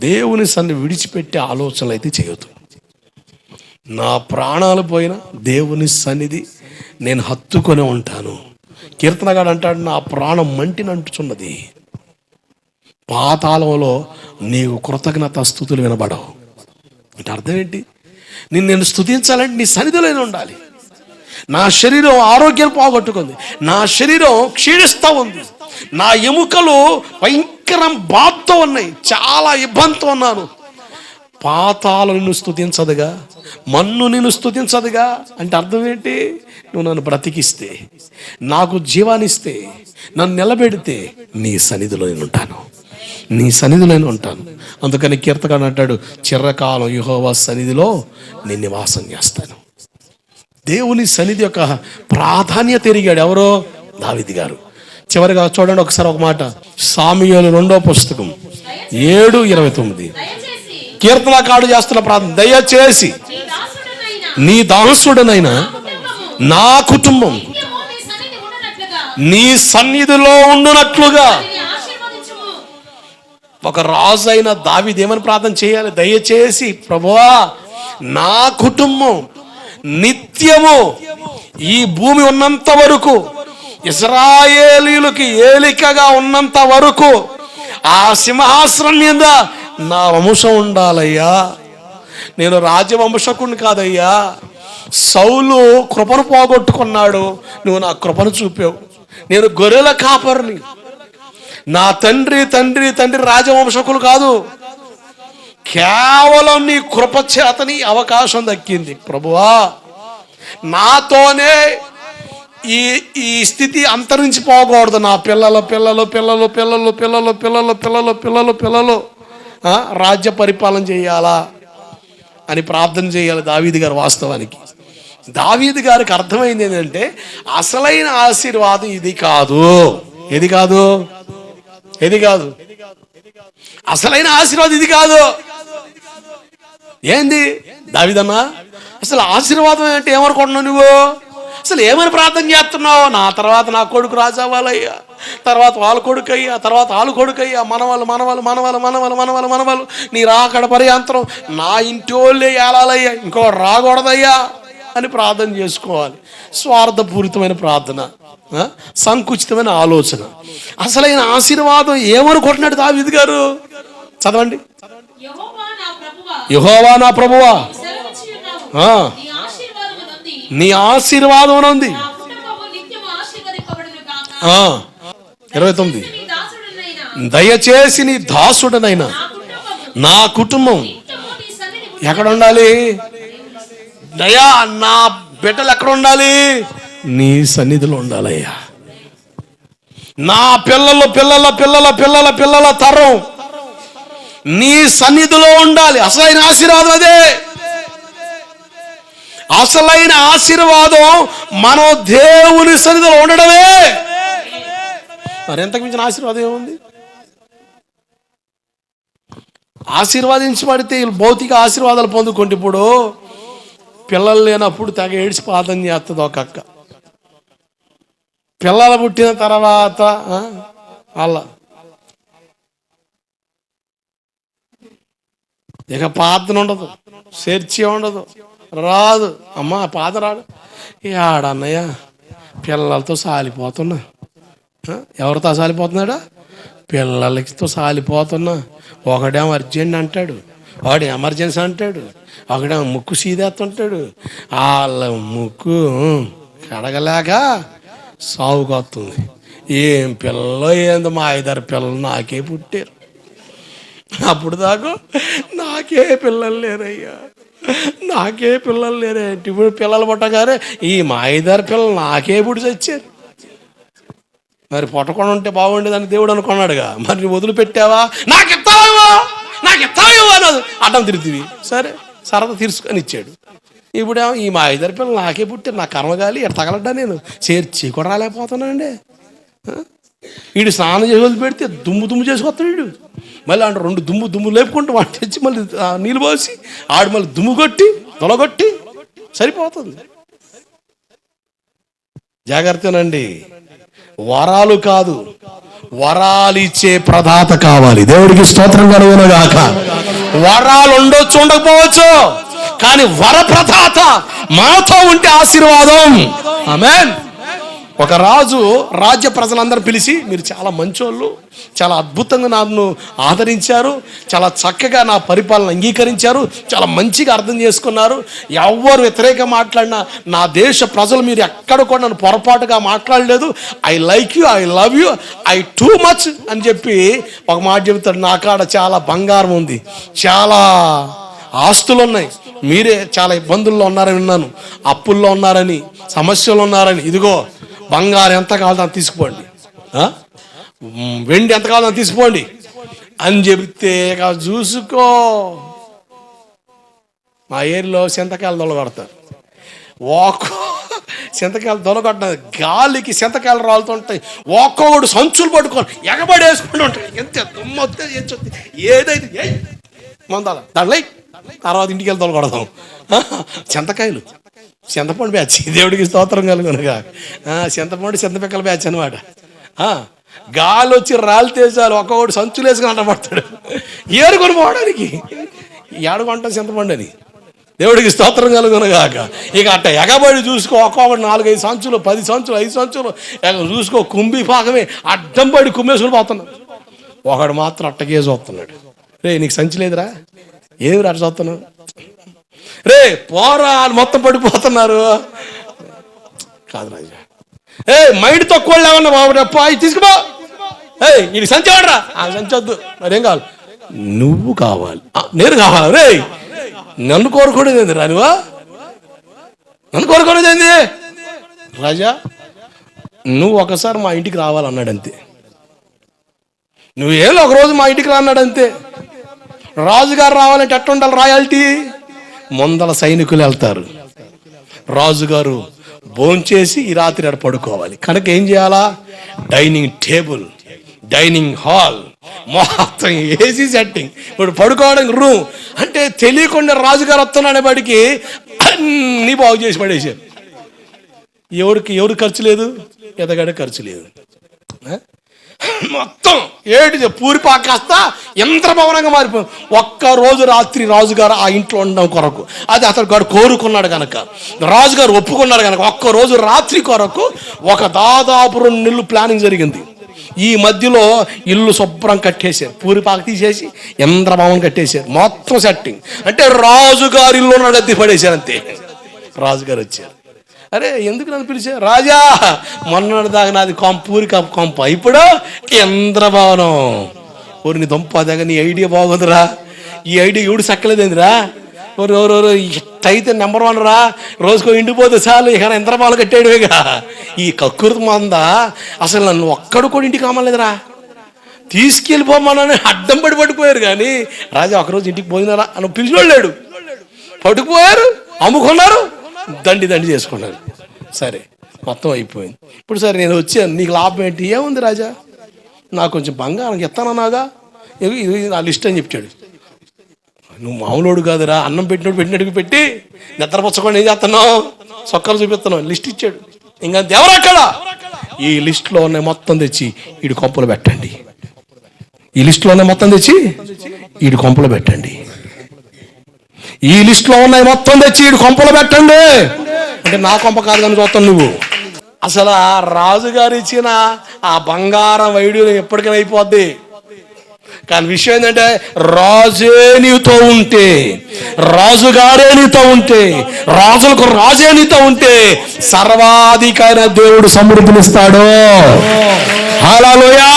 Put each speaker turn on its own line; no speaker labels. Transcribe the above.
దేవుని సన్ని విడిచిపెట్టే ఆలోచనలు అయితే చేయొద్దు. నా ప్రాణాలు పోయినా దేవుని సన్నిధి నేను హత్తుకొని ఉంటాను. కీర్తనగాడు అంటాడు నా ప్రాణం మంటినంటుచున్నది పాతాళంలో నీకు కృతజ్ఞత స్థుతులు వినబడవు. అంటే అర్థం ఏంటి? నిన్ను నేను స్థుతించాలంటే నీ సన్నిధిలోనే ఉండాలి. నా శరీరం ఆరోగ్యం పోగొట్టుకుంది. నా శరీరం క్షీణిస్తూ ఉంది. నా ఎముకలు భయంకరం బాధతో ఉన్నాయి. చాలా ఇబ్బందితో ఉన్నాను. పాతాలు నిన్ను స్థుతించదుగా మన్ను నిన్ను స్థుతించదుగా అంటే అర్థం ఏంటి? నువ్వు నన్ను బ్రతికిస్తే నాకు జీవానిస్తే నన్ను నిలబెడితే నీ సన్నిధిలో నేను ఉంటాను. నీ సన్నిధిలో నేను ఉంటాను. అందుకని కీర్తకాడు అంటాడు చిరకాలం యుహోవా సన్నిధిలో నేను నివాసం చేస్తాను. దేవుని సన్నిధి యొక్క ప్రాధాన్యత ఎరిగాడు. ఎవరో? దావిది గారు. చివరిగా చూడండి ఒకసారి ఒక మాట. సామియోలు రెండో పుస్తకం ఏడు ఇరవై తొమ్మిది. కీర్తనకాడు చేస్తున్న ప్రార్థన. దయచేసి.
నీ దాసుడనైన
నీ కుటుంబం
నీ
సన్నిధిలో ఉండునట్లుగా. ఒక రాజు అయిన దావిదేమని ప్రార్థన చేయాలి? దయచేసి ప్రభువా నా కుటుంబం నిత్యము ఈ భూమి ఉన్నంత వరకు ఇస్రాయేలీలకి ఏలికగా ఉన్నంత వరకు ఆ సింహాసనం మీద నా వంశం ఉండాలయ్యా. నేను రాజవంశకుని కాదయ్యా. సౌలు కృపను పోగొట్టుకున్నాడు నువ్వు నా కృపను చూపావు. నేను గొర్రెల కాపరిని. నా తండ్రి తండ్రి తండ్రి రాజవంశకులు కాదు. కేవలం నీ కృపచేతని అవకాశం దక్కింది. ప్రభువా నాతోనే ఈ ఈ స్థితి అంతరించిపోకూడదు. నా పిల్లల పిల్లలు పిల్లలు పిల్లలు పిల్లలు పిల్లలు పిల్లలు పిల్లలు పిల్లలు రాజ్య పరిపాలన చేయాలా అని ప్రార్థన చేయాలి దావీది గారు వాస్తవానికి. దావీది గారికి అర్థమైంది ఏంటంటే అసలైన ఆశీర్వాదం ఇది కాదు. ఏది కాదు? ఏది కాదు? అసలైన ఆశీర్వాదం ఇది కాదు. ఏంది? దావిదన్నా అసలు ఆశీర్వాదం అంటే ఏమనుకుంటున్నావు నువ్వు? అసలు ఏమని ప్రార్థన చేస్తున్నావు? నా తర్వాత నా కొడుకు రాజావాలయ్యా తర్వాత వాళ్ళ కొడుకు అయ్యా తర్వాత వాళ్ళ కొడుకు అయ్యా మనవాళ్ళు మనవాళ్ళు మనవాళ్ళు మనవాళ్ళు మనవాళ్ళు మనవాళ్ళు. నీ రాకడ పర్యాంతరం నా ఇంటి వాళ్ళే ఏలాలయ్యా. ఇంకో రాకూడదయ్యా అని ప్రార్థన చేసుకోవాలి. స్వార్థపూరితమైన ప్రార్థన సంకుచితమైన ఆలోచన. అసలైన ఆశీర్వాదం ఏమనుకుంటున్నాడు దావిది గారు? చదవండి.
యహోవా నా ప్రభువా.
నీ ఆశీర్వాదం ఉంది ఇరవై తొమ్మిది. దయచేసి నీ దాసుడనైనా.
నా
కుటుంబం. ఎక్కడ ఉండాలి దయా నా బిడ్డలు ఎక్కడ ఉండాలి నీ సన్నిధిలో ఉండాలయ్యా. నా పిల్లల పిల్లల పిల్లల పిల్లల పిల్లల తరం. నీ సన్నిధిలో ఉండాలి. అసలైన ఆశీర్వాదం అదే. అసలైన ఆశీర్వాదం మనం దేవుని సన్నిధిలో ఉండడమే. మరి ఎంతకు మించిన ఆశీర్వాదం ఏముంది? ఆశీర్వాదించబడితే వీళ్ళు భౌతిక ఆశీర్వాదాలు పొందుకుంటే ఇప్పుడు పిల్లలు లేనప్పుడు తెగ ఏడ్చి చేస్తుంది ఒక అక్క. పిల్లలు పుట్టిన తర్వాత అలా ఇక ప్రార్థన ఉండదు. చర్చి ఉండదు. రాదు. అమ్మ పాత రాడు. ఆడన్నయ్య పిల్లలతో సాలిపోతున్నా. ఎవరితో సాలిపోతున్నాడా? పిల్లలతో సాలిపోతున్నా. ఒకడేమో అర్జెంట్ అంటాడు. వాడు ఎమర్జెన్సీ అంటాడు. ఒకడేమో ముక్కు సీదేస్తుంటాడు. వాళ్ళ ముక్కు కడగలేక సాగుకొస్తుంది ఏం పిల్ల ఏందో మా ఇద్దరు పిల్లలు నాకే పుట్టారు. అప్పుడు దాకా నాకే పిల్లలు లేరయ్యా. నాకే పిల్లలు లేరే. ఇప్పుడు పిల్లలు పుట్టగానే ఈ మా పిల్లలు నాకే పుట్టి చచ్చారు. మరి పుట్టకుండా ఉంటే బాగుండేదని దేవుడు అనుకున్నాడుగా. మరి నువ్వు వదిలిపెట్టావా? నాకు ఇస్తావేమో నాకు ఇస్తావేమో అన్నది అడ్డం తిరుగుతుంది. సరే సరదా తీర్చుకొని ఇచ్చాడు. ఇప్పుడేమో ఈ మా పిల్లలు నాకే పుట్టారు నా కర్మగాలి ఇక్కడ తగలడ్డా నేను? చేర్చి కూడా రాలేకపోతున్నానండి. వీడు స్నానం చేసి వదిలిపెడితే దుమ్ము దుమ్ము చేసుకొస్తాడు వీడు మళ్ళీ అంటే రెండు దుమ్ము దుమ్ము లేపుకుంటూ వాడు తెచ్చి మళ్ళీ నీళ్ళు పోసి ఆడు మళ్ళీ దుమ్ము కొట్టి తొలగొట్టి సరిపోతుంది. జాగ్రత్తనండి. వరాలు కాదు వరాలిచ్చే ప్రదాత కావాలి. దేవుడికి స్తోత్రం కలుగునగాక. వరాలు ఉండొచ్చు ఉండకపోవచ్చు కానీ వరప్రదాత మాతో ఉంటే ఆశీర్వాదం. ఆమెన్. ఒక రాజు రాజ్య ప్రజలందరూ పిలిచి మీరు చాలా మంచోళ్ళు చాలా అద్భుతంగా నన్ను ఆదరించారు చాలా చక్కగా నా పరిపాలన అంగీకరించారు చాలా మంచిగా అర్థం చేసుకున్నారు. ఎవరు వ్యతిరేక మాట్లాడినా నా దేశ ప్రజలు మీరు ఎక్కడ కూడా నన్ను పొరపాటుగా మాట్లాడలేదు. I like you I love you I too much అని చెప్పి ఒక మాట చెబుతాడు. నా కాడ చాలా బంగారం ఉంది చాలా ఆస్తులు ఉన్నాయి. మీరే చాలా ఇబ్బందుల్లో ఉన్నారని విన్నాను అప్పుల్లో ఉన్నారని సమస్యలు ఉన్నారని. ఇదిగో బంగారం ఎంత కావాలో అంత తీసుకోండి. వెండి ఎంత కావాలో తీసుకోండి. అని చెబితే చూసుకో. మా ఏరిలో సింతకాయలు దొలగొడతారు ఒక్కో సింతకాయలు దొలగొట్టడం గాలికి సింతకాయలు రాలుతుంటాయి ఒక్కొక్కడు సంచులు పట్టుకొని ఎగబడి వేసుకుంటూ ఉంటాయి ఎంత దుమ్మ వస్తే ఏదైతే మందాల దాంట్లో తర్వాత ఇంటికి వెళ్ళి దొలగొడదాం చింతకాయలు. చింతపండు బ్యాచ్. దేవుడికి స్తోత్రం కలుగునుగా. చింతపండు చింతపిక్కల బ్యాచ్ అనమాట గాలి వచ్చి రాలితే చాలు ఒక్కొక్కడు సంచులు వేసుకుని అంటపడతాడు ఏరుకొని పోవడానికి. ఏడుకుంటాం చింతపండు అని దేవుడికి స్తోత్రం కలుగునుగాక ఇక అట్ట ఎగబడి చూసుకో ఒక్కొక్కటి నాలుగైదు సంచులు పది సంచులు ఐదు సంచులు ఎగ చూసుకో కుంభి పాకమే అడ్డం పడి కుమ్మేసుకుని పోతున్నాడు. ఒకడు మాత్రం అట్టగే చూస్తున్నాడు. రే నీకు సంచి లేదురా? ఏమి రా చూస్తున్నావు? రే పోరా మొత్తం పడిపోతున్నారు. కాదు రాజా. ఏ మైండ్ తక్కువ వాళ్ళు ఏమన్నా బాబు అవి తీసుకుపో. ఏ ఇది సంచి వాడరా ఆ సంచి వద్దు. మరేం కావాలి? నువ్వు కావాలి. నేను కావాలి. రే నన్ను కోరుకోవడం ఏంది రానివా నన్ను కోరుకోవడం ఏంది? రాజా నువ్వు ఒకసారి మా ఇంటికి రావాలన్నాడు అంతే నువ్వేళ్ళు ఒకరోజు మా ఇంటికి రాన్నాడు అంతే రాజుగారు రావాలంటే ఎట్టుండాలి రాయాలిటీ? ముందల సైనికులు వెళ్తారు. రాజుగారు భోంచేసి ఈ రాత్రి ఆడ పడుకోవాలి. కనుక ఏం చేయాలా? డైనింగ్ టేబుల్ డైనింగ్ హాల్ మొత్తం ఏసీ సెట్టింగ్. ఇప్పుడు పడుకోవడానికి రూమ్. అంటే తెలియకుండా రాజుగారు వస్తున్నాడు బడికి అన్నీ బాగు చేసి పడేసారు ఎవరికి ఎవరు ఖర్చు లేదు? ఎదగడ ఖర్చు లేదు. మొత్తం ఏడు పూరి కాస్త యంత్రభవనంగా మారిపోయింది ఒక్క రోజు రాత్రి రాజుగారు ఆ ఇంట్లో ఉండడం కొరకు. అది అతను గారు కోరుకున్నాడు కనుక రాజుగారు ఒప్పుకున్నాడు కనుక ఒక్క రోజు రాత్రి కొరకు ఒక దాదాపు రెండు నెలలు ప్లానింగ్ జరిగింది. ఈ మధ్యలో ఇల్లు శుభ్రం కట్టేశారు. పూరిపాక తీసేసి యంత్రభవనం కట్టేశారు. మొత్తం సెట్టింగ్. అంటే రాజుగారి ఇల్లు ఉన్నాడు గద్దె పడేశారు అంతే. రాజుగారు వచ్చారు. అరే ఎందుకు నన్ను పిలిచా రాజా మొన్నటి దాకా నాది కొంప కొంప ఇప్పుడు ఇంద్రభవనం ఓరి నీ దొంప దగ్గర నీ ఐడియా బాగుందిరా. ఈ ఐడియా ఎవడు సక్కలేదేందిరా? ఓరు ఎవరెవరు అయితే నెంబర్ వన్ రా. రోజుకో ఇండిపోతే చాలు ఇక ఇంద్రభవనం కట్టాడువేగా ఈ కక్కుర్తి మందా అసలు నన్ను ఒక్కడు కూడా ఇంటికి కామలేదురా తీసుకెళ్ళిపోమనని అడ్డం పడి పడిపోయారు కానీ రాజా ఒకరోజు ఇంటికి పోయినారా అని పిలిచి లేడు. పట్టుకుపోయారు అమ్ముకున్నారు. దండి దండి చేసుకున్నారు సరే మొత్తం అయిపోయింది. ఇప్పుడు సరే నేను వచ్చాను. నీకు లాభం ఏంటి? ఏముంది రాజా? నాకు కొంచెం బంగారం ఎత్తానన్నాగా? ఇది ఇది నా లిస్ట్ అని చెప్పాడు. నువ్వు మామూలుడు కాదురా. అన్నం పెట్టినోడు పెట్టినట్టుకు పెట్టి నిద్రపుచ్చకుండా ఏం చేస్తున్నావు? సొక్కలు చూపిస్తున్నావు. లిస్ట్ ఇచ్చాడు. ఇంకా దేవరక్కడ ఈ లిస్ట్లో ఉన్నాయి మొత్తం తెచ్చి ఈడు కొంపలు పెట్టండి. ఈ లిస్ట్లో ఉన్నాయి మొత్తం తెచ్చి ఈడు కొంపలు పెట్టండి. ఈ లిస్ట్లో ఉన్నాయి మొత్తం తెచ్చి ఈడు కొంపలు పెట్టండి. అంటే నా కొంప కాదు కానీ చూస్తాను నువ్వు. అసలు ఆ రాజుగారు ఇచ్చిన ఆ బంగారం వైడ్యం ఎప్పటికైనా అయిపోద్ది. కానీ విషయం ఏంటంటే రాజే నీతో ఉంటే రాజుగారే నీతో ఉంటే రాజులకు రాజే నీతో ఉంటే సర్వాధికారి దేవుడు సమృద్ధినిస్తాడు. హల్లెలూయా.